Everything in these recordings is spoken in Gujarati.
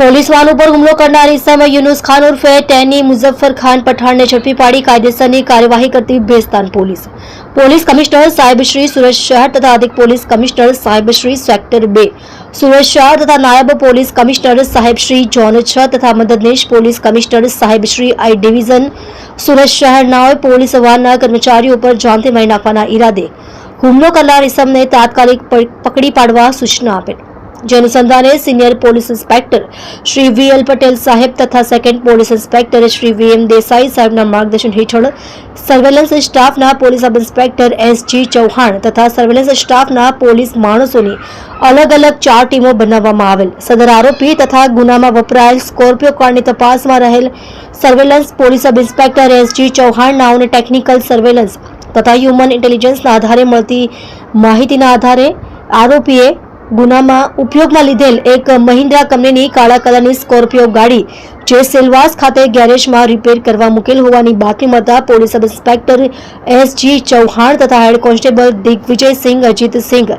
પોલીસ વાન ઉપર હુમલો કરનાર ઇસમ યુનુસ ખાન ઉર્ફે ટેની મુઝફ્ફર ખાન પઠાણને ઝડપી પાડી કાયદેસરની કાર્યવાહી કરતી ભેસ્તાન પોલીસ. પોલીસ કમિશનર સાહેબ શ્રી સુરત શહેર તથા અધિક પોલીસ કમિશનર સાહેબ શ્રી સેક્ટર બે. સુરત શહેર તથા નાયબ પોલીસ કમિશનર સાહેબ શ્રી જોન છ તથા મદદનીશ પોલીસ કમિશનર સાહેબ શ્રી આઈ ડિવિઝન. સુરત શહેરના પોલીસ વાનના કર્મચારીઓ પર જાનથી મારી નાખવાના ઈરાદે. હુમલો કરનાર ઇસમને તાત્કાલિક પકડી પાડવા સૂચના આપેલ. જે અનુસંધાને senior police inspector Shri V L Patel સાહેબ તથા second police inspector Shri V M Desai સાહેબના માર્ગદર્શન હેઠળ સર્વેલન્સ સ્ટાફના police sub inspector S G Chauhan તથા સર્વેલન્સ સ્ટાફના પોલીસ માણસોની અલગ અલગ ચાર ટીમો બનાવવામાં આવેલ. સદર આરોપી તથા ગુનામાં વપરાયેલ સ્કોર્પિયો કારની તપાસમાં રહેલ surveillance police sub inspector S G Chauhan નાઓને technical surveillance તથા હ્યુમન ઇન્ટેલિજન્સના આધારે મળતી માહિતીના આધારે આરોપીએ ગુનામાં ઉપયોગમાં લીધેલ એક મહિન્દ્રા કંપનીની કાળા કલરની સ્કોર્પિયો ગાડી જે સેલવાસ ખાતે ગેરેજમાં રિપેર કરવા મૂકેલ હોવાની બાતમી મળતા police sub inspector S G Chauhan તથા હેડ કોન્સ્ટેબલ દિગ્વિજયસિંહ અજીતસિંહ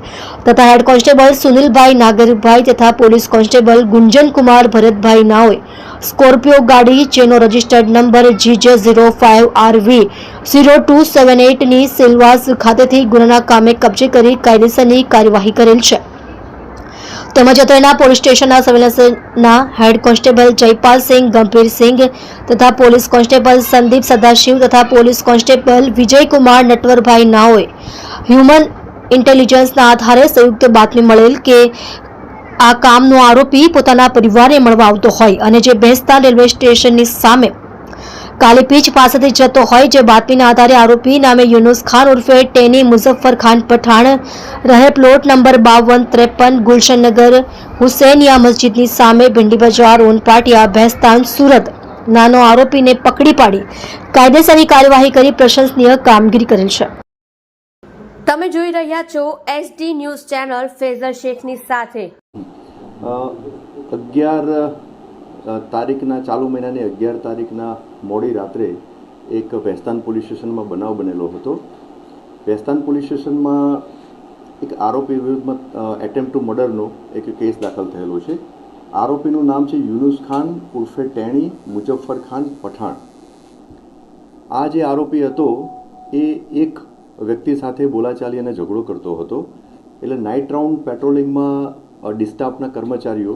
તથા હેડ કોન્સ્ટેબલ સુનિલભાઈ નાગરભાઈ તથા પોલીસ કોન્સ્ટેબલ ગુંજનકુમાર ભરતભાઈ નાઓએ સ્કોર્પિયો ગાડી જેનો registered number GJ zero five R V zero two seven એટની Silvassa ખાતેથી ગુનાના કામે કબજે કરી કાયદેસરની કાર્યવાહી કરેલ છે. તેમજ અત્રેના પોલીસ સ્ટેશનના સર્વેલન્સના હેડ કોન્સ્ટેબલ જયપાલસિંહ ગંભીરસિંહ તથા પોલીસ કોન્સ્ટેબલ સંદીપ સદાશિવ તથા પોલીસ કોન્સ્ટેબલ વિજયકુમાર નટવરભાઈ નાઓએ હ્યુમન ઇન્ટેલિજન્સના આધારે સંયુક્ત બાતમી મળેલ કે આ કામનો આરોપી પોતાના પરિવારને મળવા આવતો હોય અને જે બેસ્તાન રેલવે સ્ટેશનની સામે કાલી પીચ પાસેથી જતો હોય જે બાતમીના આધારે આરોપી નામે યુનુસ ખાન ઉર્ફે ટેની મુઝફ્ફર ખાન પઠાણ રહે પ્લોટ નંબર બાવન ત્રેપન ગુલશનનગર હુસેનિયા મસ્જિદની સામે ભિંડી બજાર ઓનપાટિયા ભેસ્તાન સુરત. નાનો આરોપીને પકડી પાડી કાયદેસરની કાર્યવાહી કરી પ્રશંસનીય કામગીરી કરેલ છે. તમે જોઈ રહ્યા છો એસડી ન્યૂઝ ચેનલ ફેઝર શેખની સાથે. અગિયાર તારીખના ચાલુ મહિનાની અગિયાર તારીખના મોડી રાત્રે એક વેસ્તાન પોલીસ સ્ટેશનમાં બનાવ બનેલો હતો. વેસ્તાન પોલીસ સ્ટેશનમાં એક આરોપી વિરુદ્ધમાં એટેમ્પ ટુ મર્ડરનો એક કેસ દાખલ થયેલો છે. આરોપીનું નામ છે યુનુસ ખાન, ઉર્ફે ટેણી મુજફ્ફર ખાન, પઠાણ. આ જે આરોપી હતો, એ એક વ્યક્તિ સાથે બોલાચાલી અને ઝઘડો કરતો હતો. એટલે નાઇટ રાઉન્ડ પેટ્રોલિંગમાં ડિસ્ટાફના કર્મચારીઓ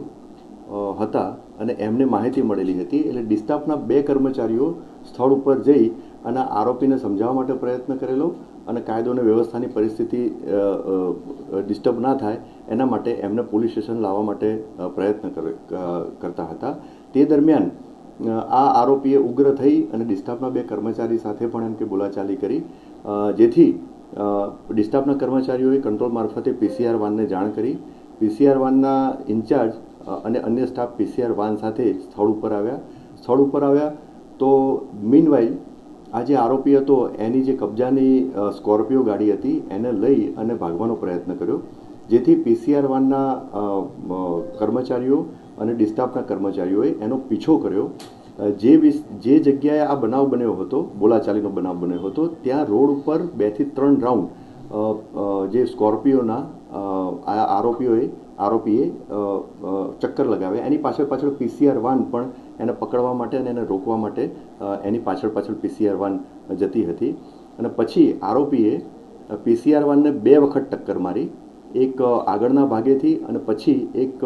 હતા. અને એમને માહિતી મળેલી હતી એટલે ડિસ્ટાફના બે કર્મચારીઓ સ્થળ ઉપર જઈ અને આરોપીને સમજાવવા માટે પ્રયત્ન કરેલો અને કાયદો અને વ્યવસ્થાની પરિસ્થિતિ ડિસ્ટર્બ ના થાય એના માટે એમને પોલીસ સ્ટેશન લાવવા માટે પ્રયત્ન કરે- કરતા હતા. તે દરમિયાન આ આરોપીએ ઉગ્ર થઈ અને ડિસ્ટાફના બે કર્મચારી સાથે પણ એમ કે બોલાચાલી કરી જેથી ડિસ્ટાફના કર્મચારીઓએ કંટ્રોલ મારફતે પીસીઆર વાનને જાણ કરી. પીસીઆર વાનના ઇન્ચાર્જ અને અન્ય સ્ટાફ પીસીઆર વાન સાથે સ્થળ ઉપર આવ્યા. સ્થળ ઉપર આવ્યા તો મીનવાઇલ આ જે આરોપી હતો, એની જે કબજાની સ્કોર્પિયો ગાડી હતી, એને લઈ અને ભાગવાનો પ્રયત્ન કર્યો, જેથી પીસીઆર વાનના કર્મચારીઓ અને ડિસ્ટાફના કર્મચારીઓએ એનો પીછો કર્યો. જે જે જગ્યાએ આ બનાવ બન્યો હતો, બોલાચાલીનો બનાવ બન્યો હતો, ત્યાં રોડ ઉપર બેથી ત્રણ રાઉન્ડ જે સ્કોર્પિયોના આ આરોપીઓએ, આરોપીએ ચક્કર લગાવ્યા. એની પાછળ પાછળ પીસીઆર વાન પણ એને પકડવા માટે અને એને રોકવા માટે એની પાછળ પાછળ પીસીઆર વાન જતી હતી. અને પછી આરોપીએ પીસીઆર વાનને બે વખત ટક્કર મારી. એક આગળના ભાગેથી અને પછી એક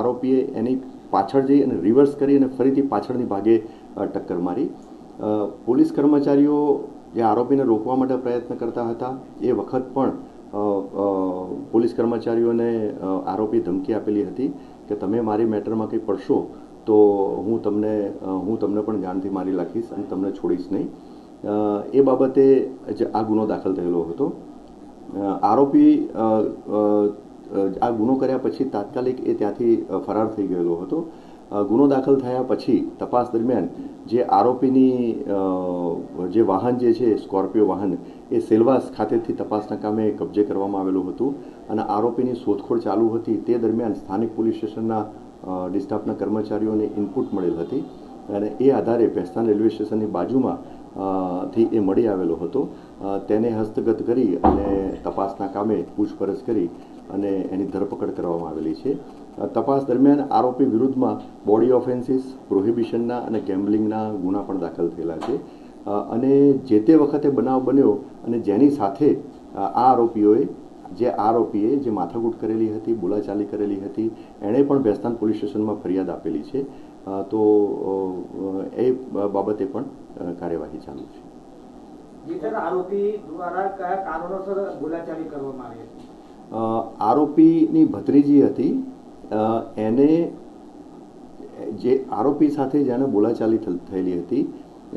આરોપીએ એની પાછળ જઈ અને રિવર્સ કરી અને ફરીથી પાછળની ભાગે ટક્કર મારી. પોલીસ કર્મચારીઓ જે આરોપીને રોકવા માટે પ્રયત્ન કરતા હતા, એ વખત પણ પોલીસ કર્મચારીઓને આરોપી ધમકી આપેલી હતી કે તમે મારી મેટરમાં કંઈ પડશો, તો હું તમને હું તમને પણ જાનથી મારી નાખીશ અને તમને છોડીશ નહીં. એ બાબતે જ આ ગુનો દાખલ થયેલો હતો. આરોપી આ ગુનો કર્યા પછી તાત્કાલિક એ ત્યાંથી ફરાર થઈ ગયેલો હતો. ગુનો દાખલ થયા પછી તપાસ દરમિયાન જે આરોપીની જે વાહન જે છે, સ્કોર્પિયો વાહન એ સેલવાસ ખાતેથી તપાસના કામે કબજે કરવામાં આવેલું હતું અને આરોપીની શોધખોળ ચાલુ હતી તે દરમિયાન સ્થાનિક પોલીસ સ્ટેશનના ડિસ્ટાફના કર્મચારીઓને ઇનપુટ મળેલ હતી અને એ આધારે ભેસ્તાન રેલવે સ્ટેશનની બાજુમાં થી એ મળી આવેલો હતો. તેને હસ્તગત કરી અને તપાસના કામે પૂછપરછ કરી અને એની ધરપકડ કરવામાં આવેલી છે. તપાસ દરમિયાન આરોપી વિરુદ્ધમાં બોડી ઓફેન્સીસ, પ્રોહિબિશનના અને ગેમ્બલિંગના ગુના પણ દાખલ થયેલા છે. અને જે તે વખતે બનાવ બન્યો અને જેની સાથે આ આરોપીઓએ જે આરોપીએ જે માથાકૂટ કરેલી હતી બોલાચાલી કરેલી હતી એણે પણ ભેસ્તાન પોલીસ સ્ટેશનમાં ફરિયાદ આપેલી છે. તો એ બાબતે પણ કાર્યવાહી ચાલુ છે. આરોપી દ્વારા કયા કારણોસર બોલાચાલી કરવામાં આવી હતી? આરોપીની ભત્રીજી હતી. એને જે આરોપી સાથે જેને બોલાચાલી થયેલી હતી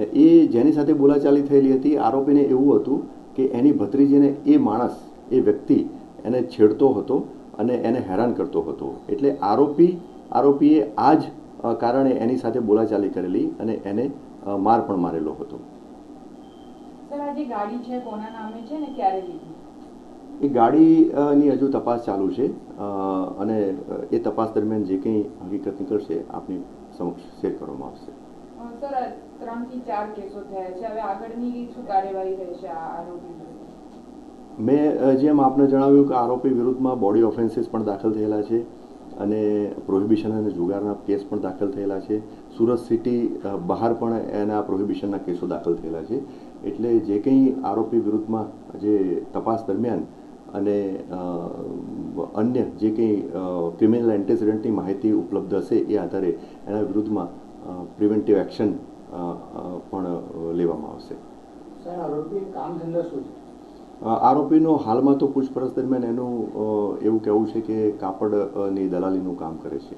એ જેની સાથે બોલાચાલી થયેલી હતી આરોપીને એવું હતું કે એની ભત્રીજીને એ માણસ એ વ્યક્તિ એને છેડતો હતો અને એને હેરાન કરતો હતો. એટલે આરોપી આરોપીએ આ જ કારણે એની સાથે બોલાચાલી કરેલી અને એને માર પણ મારેલો હતો. એ ગાડીની હજુ તપાસ ચાલુ છે અને એ તપાસ દરમિયાન જે કંઈ હકીકત નીકળશે આપની સમક્ષ શેર કરવામાં આવશે. સર ત્રણથી ચાર કેસો થયા છે. હવે આગળની શું કાર્યવાહી રહેશે આ આરોપી મેં જેમ આપને જણાવ્યું કે આરોપી વિરુદ્ધમાં બોડી ઓફેન્સીસ પણ દાખલ થયેલા છે અને પ્રોહિબિશન અને જુગારના કેસ પણ દાખલ થયેલા છે. સુરત સિટી બહાર પણ એના પ્રોહિબિશનના કેસો દાખલ થયેલા છે. એટલે જે કંઈ આરોપી વિરુદ્ધમાં જે તપાસ દરમિયાન અને અન્ય જે કંઈ ક્રિમિનલ એન્ટેસિડન્ટની માહિતી ઉપલબ્ધ હશે એ આધારે એના વિરુદ્ધમાં પ્રિવેન્ટિવ એક્શન પણ લેવામાં આવશે. આરોપીનો હાલમાં તો પૂછપરછ દરમિયાન એનું એવું કહેવું છે કે કાપડની દલાલીનું કામ કરે છે.